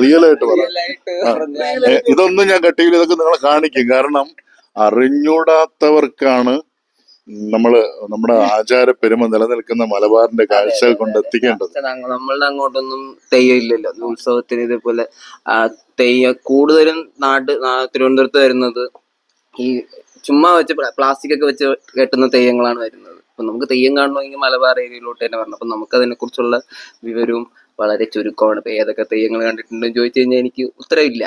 Real ആയിട്ട് പറയാം. ഇതൊന്നും ഞാൻ കട്ടിയിൽ ഇതൊക്കെ നിങ്ങളെ കാണിക്കും. കാരണം അറിഞ്ഞൂടാത്തവർക്കാണ് നമ്മൾ നമ്മുടെ ആചാര പെരുമ നിലനിൽക്കുന്ന മലബാറിന്റെ കാഴ്ചകൾ കൊണ്ട് എത്തിക്കേണ്ടത്. നമ്മളുടെ അങ്ങോട്ടൊന്നും തെയ്യം ഇല്ലല്ലോ ഉത്സവത്തിന് ഇതേപോലെ തെയ്യം കൂടുതലും നാട്ട് തിരുവനന്തപുരത്ത് വരുന്നത് ഈ ചുമ്മാ വെച്ച് പ്ലാസ്റ്റിക് ഒക്കെ വെച്ച് കെട്ടുന്ന തെയ്യങ്ങളാണ് വരുന്നത്. അപ്പൊ നമുക്ക് തെയ്യം കാണണമെങ്കിൽ മലബാർ ഏരിയയിലോട്ട് തന്നെ വരണം. അപ്പൊ നമുക്ക് അതിനെ കുറിച്ചുള്ള വിവരവും വളരെ ചുരുക്കമാണ്. ഇപ്പൊ ഏതൊക്കെ തെയ്യങ്ങൾ കണ്ടിട്ടുണ്ടെന്ന് ചോദിച്ചു കഴിഞ്ഞാൽ എനിക്ക് ഉത്തരവില്ല.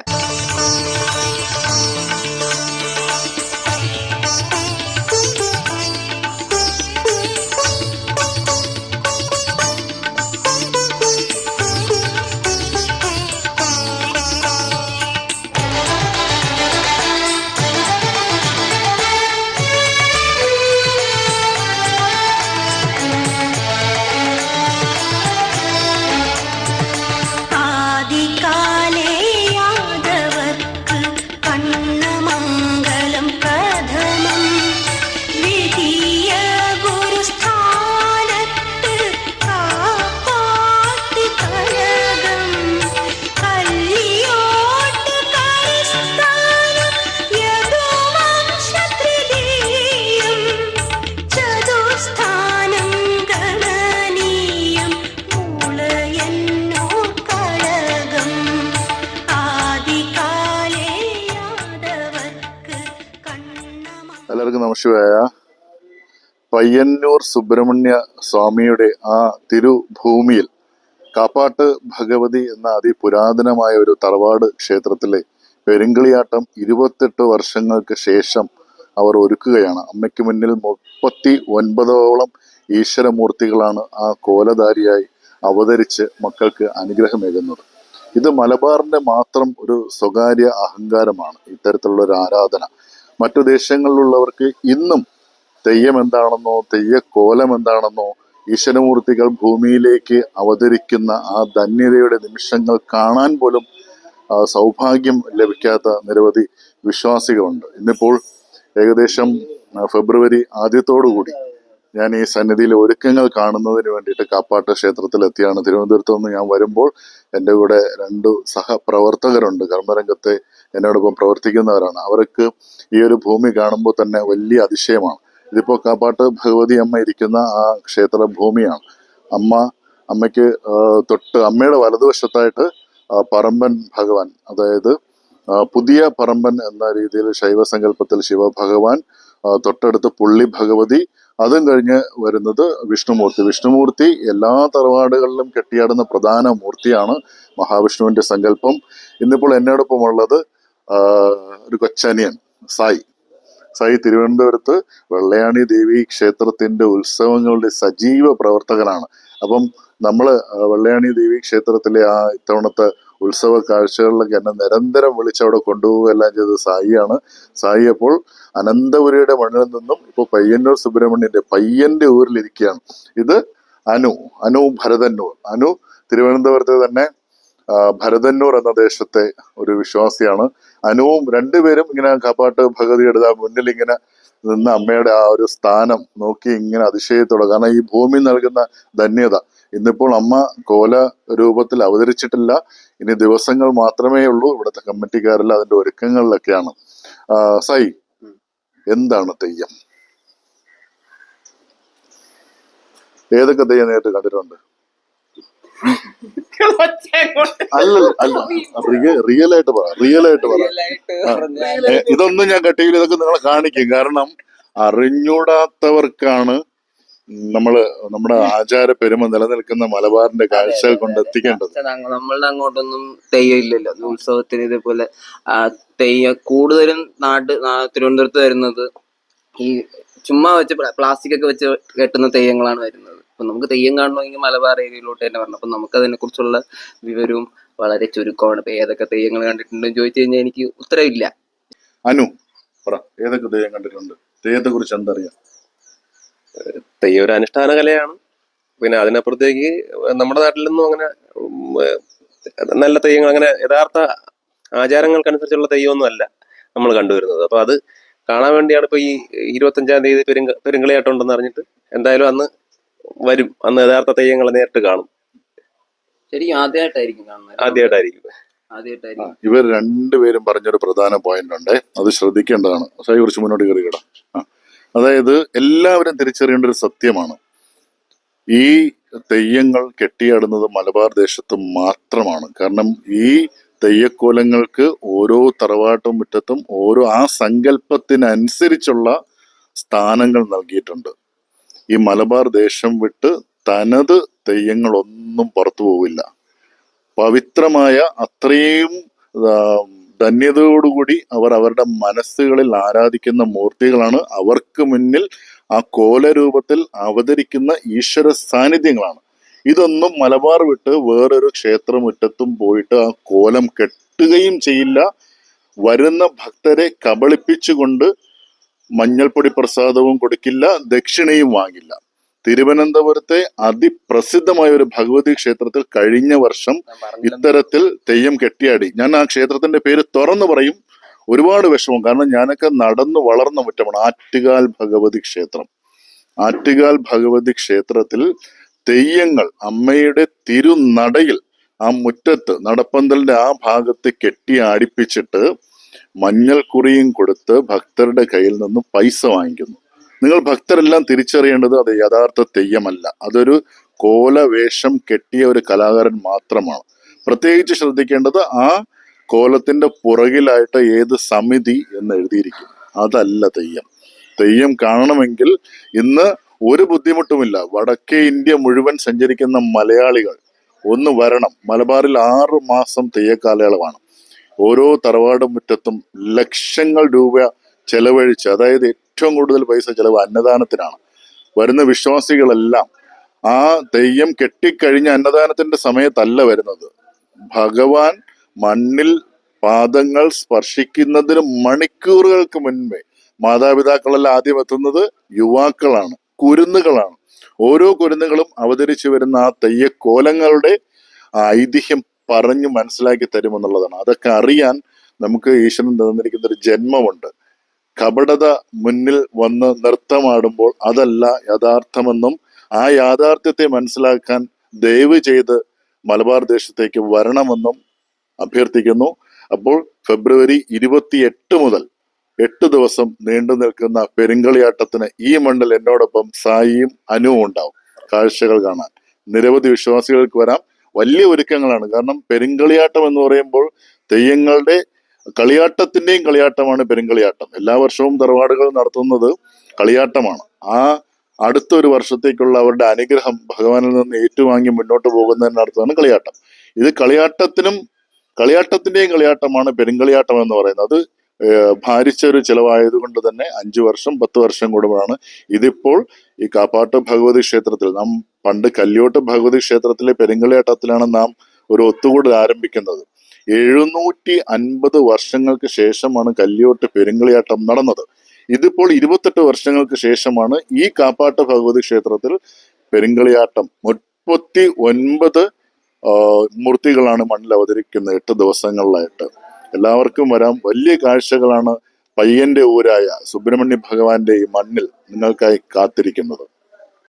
എല്ലാവർക്കും പയ്യന്നൂർ സുബ്രഹ്മണ്യ സ്വാമിയുടെ ആ തിരുഭൂമിയിൽ കാപ്പാട്ട് ഭഗവതി എന്ന അതിപുരാതനമായ ഒരു തറവാട് ക്ഷേത്രത്തിലെ പെരുങ്കളിയാട്ടം ഇരുപത്തെട്ട് വർഷങ്ങൾക്ക് ശേഷം അവർ ഒരുക്കുകയാണ്. അമ്മയ്ക്ക് മുന്നിൽ മുപ്പത്തി ഒൻപതോളം ഈശ്വരമൂർത്തികളാണ് ആ കോലധാരിയായി അവതരിച്ച് മക്കൾക്ക് അനുഗ്രഹമേകുന്നത്. ഇത് മലബാറിന്റെ മാത്രം ഒരു സ്വകാര്യ അഹങ്കാരമാണ്. ഇത്തരത്തിലുള്ള ഒരു ആരാധന മറ്റു ദേശങ്ങളിലുള്ളവർക്ക് ഇന്നും തെയ്യം എന്താണെന്നോ തെയ്യക്കോലം എന്താണെന്നോ ഈശ്വരമൂർത്തികൾ ഭൂമിയിലേക്ക് അവതരിക്കുന്ന ആ ധന്യതയുടെ നിമിഷങ്ങൾ കാണാൻ പോലും സൗഭാഗ്യം ലഭിക്കാത്ത നിരവധി വിശ്വാസികളുണ്ട്. ഇന്നിപ്പോൾ ഏകദേശം ഫെബ്രുവരി ആദ്യത്തോടുകൂടി ഞാൻ ഈ സന്നിധിയിലെ ഒരുക്കങ്ങൾ കാണുന്നതിന് വേണ്ടിയിട്ട് കാപ്പാട്ട് ക്ഷേത്രത്തിൽ എത്തിയാണ് തിരുവനന്തപുരത്ത് നിന്ന് ഞാൻ വരുമ്പോൾ എന്റെ കൂടെ രണ്ടു സഹപ്രവർത്തകരുണ്ട്. കർമ്മരംഗത്തെ എന്നോടൊപ്പം പ്രവർത്തിക്കുന്നവരാണ്. അവർക്ക് ഈ ഒരു ഭൂമി കാണുമ്പോൾ തന്നെ വലിയ അതിശയമാണ്. ഇതിപ്പോൾ കാപ്പാട്ട് ഭഗവതി അമ്മ ഇരിക്കുന്ന ആ ക്ഷേത്ര ഭൂമിയാണ്. അമ്മ അമ്മയ്ക്ക് തൊട്ട് അമ്മയുടെ വലതുവശത്തായിട്ട് പറമ്പൻ ഭഗവാൻ അതായത് പുതിയ പറമ്പൻ എന്ന രീതിയിൽ ശൈവസങ്കല്പത്തിൽ ശിവഭഗവാൻ തൊട്ടടുത്ത് പുള്ളി ഭഗവതി അതും കഴിഞ്ഞ് വരുന്നത് വിഷ്ണുമൂർത്തി. വിഷ്ണുമൂർത്തി എല്ലാ തറവാടുകളിലും കെട്ടിയാടുന്ന പ്രധാന മൂർത്തിയാണ് മഹാവിഷ്ണുവിന്റെ സങ്കല്പം. ഇന്നിപ്പോൾ എന്നോടൊപ്പം ഉള്ളത് ഒരു കൊച്ചനിയൻ സായി. സായി തിരുവനന്തപുരത്ത് വെള്ളയാണി ദേവി ക്ഷേത്രത്തിന്റെ ഉത്സവങ്ങളുടെ സജീവ പ്രവർത്തകനാണ്. അപ്പം നമ്മൾ വെള്ളയാണി ദേവി ക്ഷേത്രത്തിലെ ആ ഇത്തവണത്തെ ഉത്സവ കാഴ്ചകളിലൊക്കെ എന്നെ നിരന്തരം വിളിച്ച് അവിടെ കൊണ്ടുപോവുകയെല്ലാം ചെയ്തത് സായിയാണ്. സായി അപ്പോൾ അനന്തപുരിയുടെ മണ്ണിൽ നിന്നും ഇപ്പോൾ പയ്യന്നൂർ സുബ്രഹ്മണ്യന്റെ പയ്യന്റെ ഊരിലിരിക്കുകയാണ്. ഇത് അനു അനു ഭരതന്നൂർ. അനു തിരുവനന്തപുരത്തെ തന്നെ ഭരതന്നൂർ എന്ന ദേശത്തെ ഒരു വിശ്വാസിയാണ്. അനുവും രണ്ടുപേരും ഇങ്ങനെ കാപ്പാട്ട് ഭഗതി എടുത്ത മുന്നിൽ ഇങ്ങനെ നിന്ന് അമ്മയുടെ ആ ഒരു സ്ഥാനം നോക്കി ഇങ്ങനെ അതിശയത്തോടെ. കാരണം ഈ ഭൂമി നൽകുന്ന ധന്യത ഇന്നിപ്പോൾ അമ്മ കോല രൂപത്തിൽ അവതരിച്ചിട്ടില്ല. ഇനി ദിവസങ്ങൾ മാത്രമേ ഉള്ളൂ ഇവിടുത്തെ കമ്മിറ്റിക്കാരെല്ലാം അതിന്റെ ഒരുക്കങ്ങളിലൊക്കെയാണ്. സൈ എന്താണ് തെയ്യം? ഏതൊക്കെ തെയ്യം നേരിട്ട് കണ്ടിട്ടുണ്ട്? അല്ല. അല്ല റിയൽ ആയിട്ട് പറ റിയൽ ആയിട്ട് പറ. ഇതൊന്നും ഞാൻ കട്ടിയിൽ ഇതൊക്കെ നിങ്ങളെ കാണിക്കും. കാരണം അറിഞ്ഞൂടാത്തവർക്കാണ് നമ്മൾ നമ്മുടെ ആചാര പെരുമ നിലനിൽക്കുന്ന മലബാറിന്റെ കാഴ്ചകൾ കൊണ്ടെത്തിക്കേണ്ടത് നമ്മളുടെ അങ്ങോട്ടൊന്നും തെയ്യം ഇല്ലല്ലോ ഉത്സവത്തിന് ഇതേപോലെ തെയ്യം കൂടുതലും നാട് തിരുവനന്തപുരത്ത് വരുന്നത് ഈ ചുമ്മാ വെച്ച് പ്ലാസ്റ്റിക് ഒക്കെ വെച്ച് കെട്ടുന്ന തെയ്യങ്ങളാണ് വരുന്നത്. അപ്പൊ നമുക്ക് തെയ്യം കാണണമെങ്കിൽ മലബാർ ഏരിയയിലോട്ട് തന്നെ വരണം. അപ്പൊ നമുക്ക് അതിനെ കുറിച്ചുള്ള വിവരവും വളരെ ചുരുക്കമാണ്. ഇപ്പൊ ഏതൊക്കെ തെയ്യങ്ങൾ കണ്ടിട്ടുണ്ടെന്ന് ചോദിച്ചു കഴിഞ്ഞാൽ എനിക്ക് ഉത്തരവില്ല. അനു പറ ഏതൊക്കെ തെയ്യം കണ്ടിട്ടുണ്ട്? തെയ്യത്തെ കുറിച്ച് എന്തറിയാം? തെയ്യം ഒരു അനുഷ്ഠാന കലയാണ്. പിന്നെ അതിനപ്പുറത്തേക്ക് നമ്മുടെ നാട്ടിലൊന്നും അങ്ങനെ നല്ല തെയ്യങ്ങൾ അങ്ങനെ യഥാർത്ഥ ആചാരങ്ങൾക്കനുസരിച്ചുള്ള തെയ്യമൊന്നും അല്ല നമ്മൾ കണ്ടുവരുന്നത്. അപ്പൊ അത് കാണാൻ വേണ്ടിയാണ് ഇപ്പൊ ഈ ഇരുപത്തഞ്ചാം തീയതി പെരുങ്ക പെരുങ്കളിയാട്ടം ഉണ്ടെന്ന് അറിഞ്ഞിട്ട് എന്തായാലും അന്ന് വരും. അന്ന് യഥാർത്ഥ തെയ്യങ്ങളെ നേരിട്ട് കാണും. ശരിക്കും ആദ്യമായിട്ടായിരിക്കും കാണുന്നത് ആദ്യമായിട്ടായിരിക്കും ആദ്യമായിട്ടായിരിക്കും ഇവർ രണ്ടുപേരും പറഞ്ഞൊരു പ്രധാന പോയിന്റ് ഉണ്ട്. അത് ശ്രദ്ധിക്കേണ്ടതാണ്. സായി കുറിച്ച് മുന്നോട്ട് കയറി കേടാ അതായത് എല്ലാവരും തിരിച്ചറിയേണ്ട ഒരു സത്യമാണ്. ഈ തെയ്യങ്ങൾ കെട്ടിയാടുന്നത് മലബാർ ദേശത്ത് മാത്രമാണ്. കാരണം ഈ തെയ്യക്കോലങ്ങൾക്ക് ഓരോ തറവാട്ടും മുറ്റത്തും ഓരോ ആ സങ്കല്പത്തിനനുസരിച്ചുള്ള സ്ഥാനങ്ങൾ നൽകിയിട്ടുണ്ട്. ഈ മലബാർ ദേശം വിട്ട് തനത് തെയ്യങ്ങളൊന്നും പുറത്തു പോവില്ല. പവിത്രമായ അത്രയും ധന്യതയോടുകൂടി അവർ അവരുടെ മനസ്സുകളിൽ ആരാധിക്കുന്ന മൂർത്തികളാണ്. അവർക്ക് മുന്നിൽ ആ കോലരൂപത്തിൽ അവതരിക്കുന്ന ഈശ്വര സാന്നിധ്യങ്ങളാണ്. ഇതൊന്നും മലബാർ വിട്ട് വേറൊരു ക്ഷേത്രമുറ്റത്തും പോയിട്ട് ആ കോലം കെട്ടുകയും ചെയ്യില്ല. വരുന്ന ഭക്തരെ കബളിപ്പിച്ചുകൊണ്ട് മഞ്ഞൾപ്പൊടി പ്രസാദവും കൊടുക്കില്ല ദക്ഷിണയും വാങ്ങില്ല. തിരുവനന്തപുരത്തെ അതിപ്രസിദ്ധമായ ഒരു ഭഗവതി ക്ഷേത്രത്തിൽ കഴിഞ്ഞ വർഷം ഇത്തരത്തിൽ തെയ്യം കെട്ടിയാടി. ഞാൻ ആ ക്ഷേത്രത്തിന്റെ പേര് തുറന്നു പറയും ഒരുപാട് വിഷമം. കാരണം ഞാനൊക്കെ നടന്നു വളർന്ന മുറ്റമാണ് ആറ്റുകാൽ ഭഗവതി ക്ഷേത്രം. ആറ്റുകാൽ ഭഗവതി ക്ഷേത്രത്തിൽ തെയ്യങ്ങൾ അമ്മയുടെ തിരുനടയിൽ ആ മുറ്റത്ത് നടപ്പന്തലിന്റെ ആ ഭാഗത്ത് കെട്ടി ആടിപ്പിച്ചിട്ട് മഞ്ഞൾക്കുറിയും കൊടുത്ത് ഭക്തരുടെ കയ്യിൽ നിന്ന് പൈസ വാങ്ങിക്കുന്നു. നിങ്ങൾ ഭക്തരെല്ലാം തിരിച്ചറിയേണ്ടത് അത് യഥാർത്ഥ തെയ്യമല്ല. അതൊരു കോലവേഷം കെട്ടിയ ഒരു കലാകാരൻ മാത്രമാണ്. പ്രത്യേകിച്ച് ശ്രദ്ധിക്കേണ്ടത് ആ കോലത്തിന്റെ പുറകിലായിട്ട് ഏത് സമിതി എന്ന് എഴുതിയിരിക്കും അതല്ല തെയ്യം. തെയ്യം കാണണമെങ്കിൽ ഇന്ന് ഒരു ബുദ്ധിമുട്ടുമില്ല. വടക്കേ ഇന്ത്യ മുഴുവൻ സഞ്ചരിക്കുന്ന മലയാളികൾ ഒന്ന് വരണം. മലബാറിൽ ആറ് മാസം തെയ്യക്കാലയളവാണ്. ഓരോ തറവാട് മുറ്റത്തും ലക്ഷങ്ങൾ രൂപ ചെലവഴിച്ച് അതായത് ഏറ്റവും കൂടുതൽ പൈസ ചെലവ് അന്നദാനത്തിനാണ്. വരുന്ന വിശ്വാസികളെല്ലാം ആ തെയ്യം കെട്ടിക്കഴിഞ്ഞ അന്നദാനത്തിന്റെ സമയത്തല്ല വരുന്നത്. ഭഗവാൻ മണ്ണിൽ പാദങ്ങൾ സ്പർശിക്കുന്നതിന് മണിക്കൂറുകൾക്ക് മുൻപേ മാതാപിതാക്കളെല്ലാം ആദ്യം എത്തുന്നത് യുവാക്കളാണ് കുരുന്നുകളാണ്. ഓരോ കുരുന്നുകളും അവതരിച്ചു വരുന്ന ആ തെയ്യക്കോലങ്ങളുടെ ഐതിഹ്യം പറഞ്ഞു മനസ്സിലാക്കി തരുമെന്നുള്ളതാണ്. അതൊക്കെ അറിയാൻ നമുക്ക് ഈശ്വരൻ തന്നിരിക്കുന്ന ഒരു ജന്മമുണ്ട്. കപടത മുന്നിൽ വന്ന് നൃത്തമാടുമ്പോൾ അതല്ല യഥാർത്ഥമെന്നും ആ യാഥാർത്ഥ്യത്തെ മനസ്സിലാക്കാൻ ദയവ് ചെയ്ത് മലബാർ ദേശത്തേക്ക് വരണമെന്നും അഭ്യർത്ഥിക്കുന്നു. അപ്പോൾ ഫെബ്രുവരി ഇരുപത്തി എട്ട് മുതൽ എട്ട് ദിവസം നീണ്ടു നിൽക്കുന്ന പെരുങ്കളിയാട്ടത്തിന് ഈ മണ്ണിൽ എന്നോടൊപ്പം സായിയും അനുവും ഉണ്ടാവും. കാഴ്ചകൾ കാണാൻ. നിരവധി വിശ്വാസികൾക്ക് വരാം. വലിയ ഒരുക്കങ്ങളാണ്. കാരണം പെരുങ്കളിയാട്ടം എന്ന് പറയുമ്പോൾ തെയ്യങ്ങളുടെ കളിയാട്ടത്തിന്റെയും കളിയാട്ടമാണ് പെരുങ്കളിയാട്ടം. എല്ലാ വർഷവും തറവാടുകൾ നടത്തുന്നത് കളിയാട്ടമാണ്. ആ അടുത്തൊരു വർഷത്തേക്കുള്ള അവരുടെ അനുഗ്രഹം ഭഗവാനിൽ നിന്ന് ഏറ്റുവാങ്ങി മുന്നോട്ട് പോകുന്നതിനടുത്താണ് കളിയാട്ടം. ഇത് കളിയാട്ടത്തിനും കളിയാട്ടത്തിന്റെയും കളിയാട്ടമാണ് പെരുങ്കളിയാട്ടം എന്ന് പറയുന്നത്. അത് ഭാരിച്ച ഒരു ചിലവായതുകൊണ്ട് തന്നെ അഞ്ചു വർഷം പത്ത് വർഷം കൂടുമ്പോഴാണ്. ഇതിപ്പോൾ ഈ കാപ്പാട്ട് ഭഗവതി ക്ഷേത്രത്തിൽ നാം പണ്ട് കല്യോട്ട് ഭഗവതി ക്ഷേത്രത്തിലെ പെരുങ്കളിയാട്ടത്തിലാണ് നാം ഒരു ഒത്തുകൂടൽ ആരംഭിക്കുന്നത്. എഴുന്നൂറ്റി അൻപത് വർഷങ്ങൾക്ക് ശേഷമാണ് കല്യോട്ട് പെരുങ്കളിയാട്ടം നടന്നത്. ഇതിപ്പോൾ ഇരുപത്തെട്ട് വർഷങ്ങൾക്ക് ശേഷമാണ് ഈ കാപ്പാട്ട് ഭഗവതി ക്ഷേത്രത്തിൽ പെരുങ്കളിയാട്ടം മുപ്പത്തി ഒൻപത് മൂർത്തികളാണ് മണ്ണിൽ അവതരിക്കുന്നത് എട്ട് ദിവസങ്ങളിലായിട്ട്. എല്ലാവർക്കും വരാം. വലിയ കാഴ്ചകളാണ് പയ്യന്റെ ഊരായ സുബ്രഹ്മണ്യ ഭഗവാന്റെ ഈ മണ്ണിൽ നിങ്ങൾക്കായി കാത്തിരിക്കുന്നത്.